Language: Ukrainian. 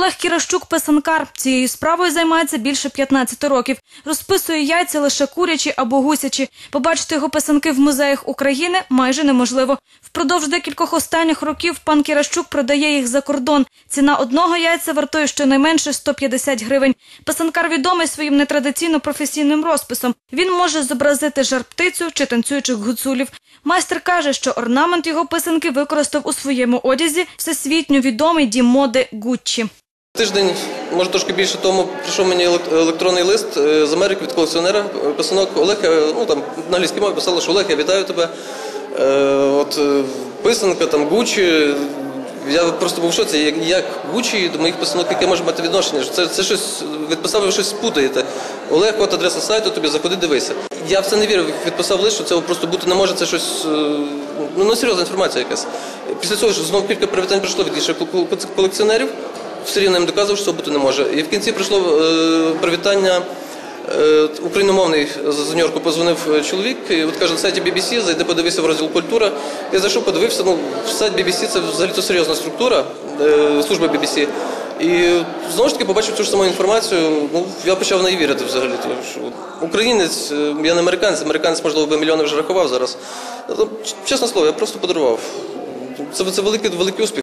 Олег Кіращук писанкар. Цією справою займається більше 15 років. Розписує яйця лише курячі або гусячі. Побачити його писанки в музеях України майже неможливо. Впродовж декількох останніх років пан Кіращук продає їх за кордон. Ціна одного яйця вартує щонайменше 150 гривень. Писанкар відомий своїм нетрадиційно професійним розписом. Він може зобразити жар-птицю чи танцюючих гуцулів. Майстер каже, що орнамент його писанки використав у своєму одязі всесвітньо відомий дім моди Гуччі. Тиждень, може трошки більше тому, прийшов мені електронний лист е, з Америки від колекціонера. е, Писанок Олег, ну там на англійській мові писали, що Олег, я вітаю тебе. Е, от писанка, там Гуччі. Я просто був в шоці, як, Гуччі до моїх писанок, яке може мати відношення. Це, це щось відписав, ви щось путаєте. Олег, от адреса сайту, тобі заходи, дивися. Я в це не вірив, відписав лист, що цього просто бути не може, це щось, ну, ну серйозна інформація якась. Після цього ж знову кілька привітань прийшло від інших кол- кол- колекціонерів все рівно їм доказував, що бути не може. І в кінці прийшло е, привітання. Е, україномовний з Нью-Йорку позвонив е, чоловік, і от каже, на сайті BBC, зайди подивися в розділ культура. Я зайшов, подивився, ну, сайт BBC це взагалі то серйозна структура, е, служба BBC. І знову ж таки побачив цю ж саму інформацію. Ну, я почав в неї вірити взагалі. Тому що українець, я не американець, американець, можливо, би мільйони вже рахував зараз. Ну, Чесне слово, я просто подарував. Це, це великий, великий успіх.